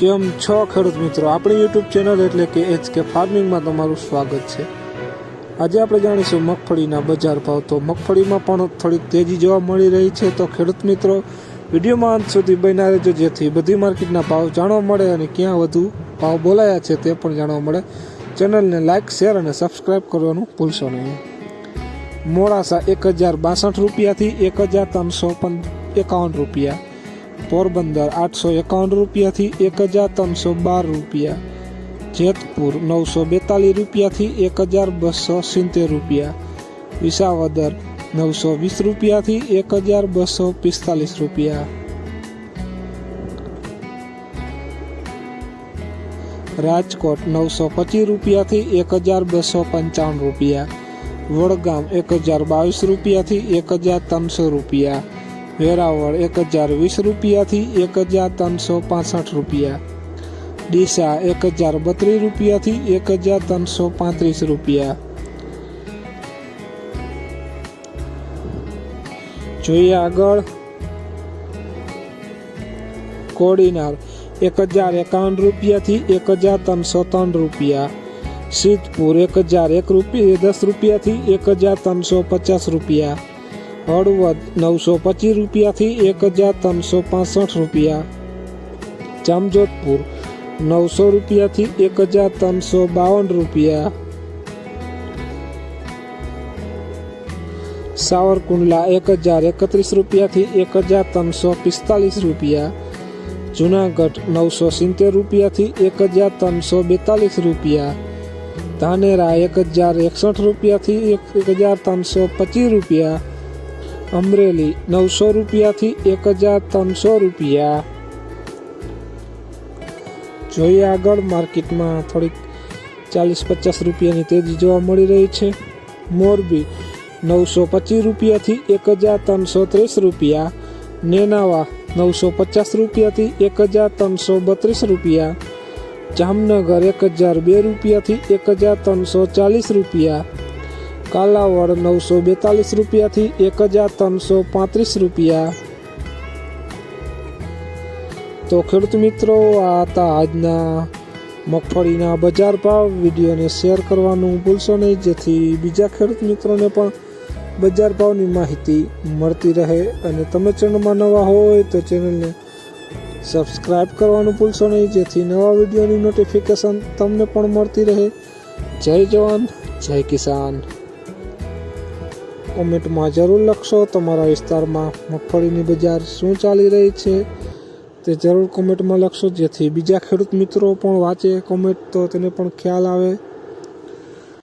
કેમ છો ખેડૂત મિત્રો? આપણી યુટ્યુબ ચેનલ એટલે કે એચ કે ફાર્મિંગમાં તમારું સ્વાગત છે. આજે આપણે જાણીશું મગફળીના બજાર ભાવ. તો મગફળીમાં પણ થોડીક તેજી જોવા મળી રહી છે. તો ખેડૂત મિત્રો, વિડીયોમાં અંત સુધી બન્યા રહેજો. જેથી બધી માર્કેટના ભાવ જાણવા મળે અને ક્યાં વધુ ભાવ બોલાયા છે તે પણ જાણવા મળે. ચેનલને લાઇક શેર અને સબસ્ક્રાઇબ કરવાનું ભૂલશો નહીં. મોડાસા એક હજાર બાસઠ રૂપિયાથી એક હજાર ત્રણસો એકાવન રૂપિયા. પોરબંદર આઠસો એકાવન રૂપિયાથી એક હજાર ત્રણસો બાર રૂપિયા. જેતપુર નવસો બેતાલીસ રૂપિયાથી એક હજાર બસો સિત્તેર રૂપિયા. વિસાવદર નવસો વીસ રૂપિયાથી એક હજાર બસો પિસ્તાલીસ રૂપિયા. રાજકોટ નવસો પચીસ રૂપિયાથી એક હજાર બસો પંચાવન રૂપિયા. વડગામ એક હજાર બાવીસ રૂપિયાથી એક હજાર ત્રણસો રૂપિયા. વેરાવળ એક હજાર વીસ રૂપિયાથી એક હજાર ત્રણસો પાસઠ રૂપિયા. ડીસા એક હજાર બત્રીસ રૂપિયાથી એક હજાર ત્રણસો પાંત્રીસ રૂપિયા. જોઈએ આગળ. કોડીનાર એક હજાર એકાવન રૂપિયાથી એક હજાર ત્રણસો ત્રણ રૂપિયા. સિદ્ધપુર એક હજાર એક રૂપિયા, દસ રૂપિયાથી એક હજાર ત્રણસો પચાસ રૂપિયા. હળવદ નવસો પચીસ રૂપિયાથી એક હજાર ત્રણસો પાસઠ રૂપિયા. જામજોધપુર નવસો રૂપિયાથી એક હજાર ત્રણસો બાવન રૂપિયા. સાવરકુંડલા એક હજાર એકત્રીસ રૂપિયાથી એક હજાર ત્રણસો પિસ્તાલીસ રૂપિયા. જુનાગઢ નવસો સિત્તેર રૂપિયાથી એક હજાર ત્રણસો બેતાલીસ રૂપિયા. ધાનેરા એક હજાર એકસઠ રૂપિયાથી એક હજાર ત્રણસો પચીસ રૂપિયા. અમરેલી નવસો રૂપિયાથી એક હજાર ત્રણસો રૂપિયા. જોઈએ આગળ માર્કેટમાં થોડીક ચાલીસ પચાસ રૂપિયાની તેજી જોવા મળી રહી છે. મોરબી નવસો પચીસ રૂપિયાથી એક હજાર ત્રણસો ત્રીસ રૂપિયા. નેનાવા નવસો પચાસ રૂપિયાથી એક હજાર ત્રણસો બત્રીસ રૂપિયા. જામનગર એક હજાર બે રૂપિયાથી એક હજાર ત્રણસો ચાલીસ રૂપિયા. કાલાવડ નવસો બેતાલીસ રૂપિયાથી એક હજાર ત્રણસો પાંત્રીસ રૂપિયા. તો ખેડૂત મિત્રો, આ હતા આજના મગફળીના બજાર ભાવ. વિડીયોને શેર કરવાનું ભૂલશો નહીં. જેથી બીજા ખેડૂત મિત્રોને પણ બજાર ભાવની માહિતી મળતી રહે. અને તમે ચેનલમાં નવા હોય તો ચેનલને સબસ્ક્રાઈબ કરવાનું ભૂલશો નહીં. જેથી નવા વિડીયોની નોટિફિકેશન તમને પણ મળતી રહે. જય જવાન, જય કિસાન. કોમેન્ટમાં જરૂર લખશો. તમારા વિસ્તારમાં મગફળીની બજાર શું ચાલી રહી છે તે જરૂર કોમેન્ટમાં લખશો. જેથી બીજા ખેડૂત મિત્રો પણ વાંચે કોમેન્ટ તો તેને પણ ખ્યાલ આવે.